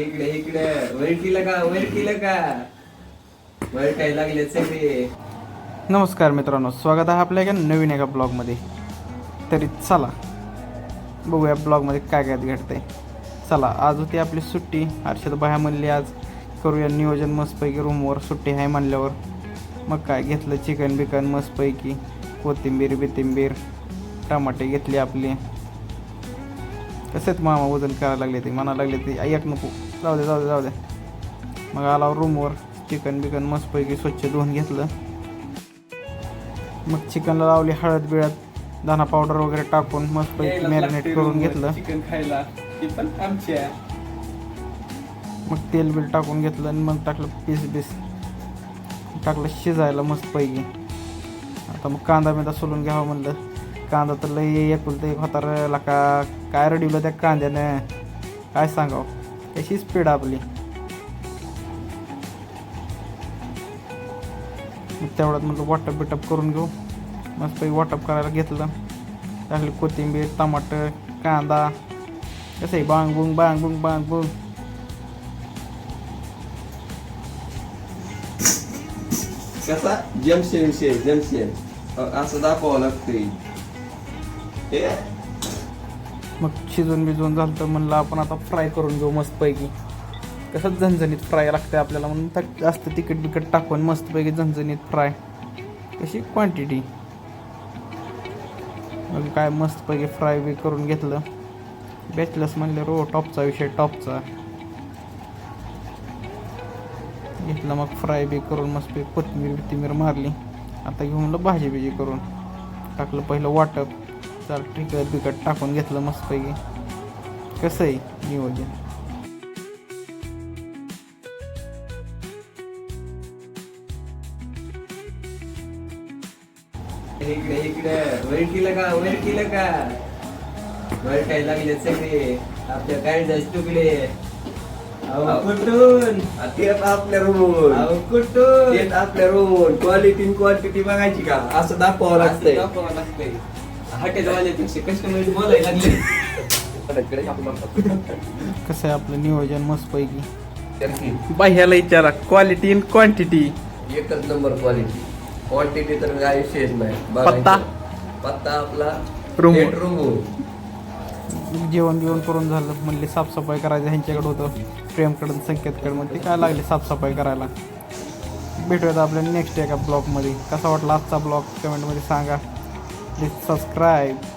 इकडे इकडे वैरकीला का वैरकीला का? वैरकाय लागले सगळे. नमस्कार मित्रांनो स्वागत आहे आपल्या एका नवीन एका ब्लॉगमध्ये. तरी चला बघूया ब्लॉगमध्ये काय काय घडतंय. चला आज होती आपली सुट्टी. हर्षद बाह्या म्हणली आज करूया नियोजन मस्तपैकी. रूमवर सुट्टी आहे म्हणल्यावर मग काय घेतलं? चिकन बिकन मस्तपैकी. कोथिंबीर बिथिंबीर टमाटे घेतली आपली. कसेच मामा वजन करायला लागले ते म्हणा लागले ते ऐक नको. जाऊ दे जाऊ दे जाऊ दे. मग आला रूमवर चिकन बिकन मस्तपैकी स्वच्छ धुवून घेतलं. मग चिकनला लावली हळद बिळद दाना पावडर वगैरे टाकून मस्तपैकी मॅरिनेट करून घेतलं. चिकन खायला. ती पण मग तेल बिल टाकून घेतलं आणि मग टाकलं पीस बीस. टाकलं शिजायला मस्तपैकी. आता मग कांदा बिंदा सोलून घ्यावा म्हणलं. कांदा तर लई एकुलतं एक होता का काय रडिवलं त्या कांद्यानं? काय सांगावं? कशी स्पीड आपली? तेवढ्यात म्हटलं वॉटप बिटप करून घेऊ. मस्त वॉटअप करायला घेतलं. टाकली कोथिंबीर टमाटर कांदा. कसं आहे बांग बुंग बांग बुंग बांग बुंग. कसा? जमशेम. शे जमशेम असं दाखवावं मग शिजून बिजून झालं तर म्हणलं आपण आता फ्राय करून घेऊ मस्तपैकी. कसं झणझणीत फ्राय लागते आपल्याला म्हणून त्या- जास्त तिखट बिकट टाकून मस्तपैकी झणझणीत फ्राय कशी क्वांटिटी मग काय मस्तपैकी फ्राय बी करून घेतलं. बॅचलस म्हणलं रो टॉपचा विषय टॉपचा. घेतलं मग फ्राय बी करून मस्तपैकी कोथिंबीर बिथिंबीर मारली. आता घेऊन भाजी बिजी करून. टाकलं पहिलं वाटप चाल तिखट बिकट टाकून घेतलं मस्तपैकी. कसं आहे नियोजन? इकडे का वैरकीला का? वैरकाय लागले सगळे. आपल्या काय तुकडे. अहो कुठून? तेच आपल्या रूमवर अहो कुठून? तेच आपल्या रूमवर क्वालिटी क्वांटिटी बघायची का? असं दाखवावं लागतंय. असं दाखवावं लागतंय. हॉटेलवाल्यापेक्षा कस्टमर बोलायला लागले. कसं आहे आपलं नियोजन मस्तपैकी? तर बाह्याला विचारा क्वालिटी इन क्वांटिटी एकच नंबर क्वालिटी क्वांटिटी तर काय विषयच नाही. पत्ता? पत्ता आपला रूमवर. रूमवर जेवण बिवण करून झालं म्हणले साफसफाई करायचं ह्यांच्याकडे होतं. प्रेमकडून संकेतकडे मग ते काय लागले साफसफाई करायला? भेटूयात आपल्या नेक्स्ट एका ब्लॉगमध्ये कसा वाटला आजचा ब्लॉग कमेंटमध्ये सांगा. Please subscribe.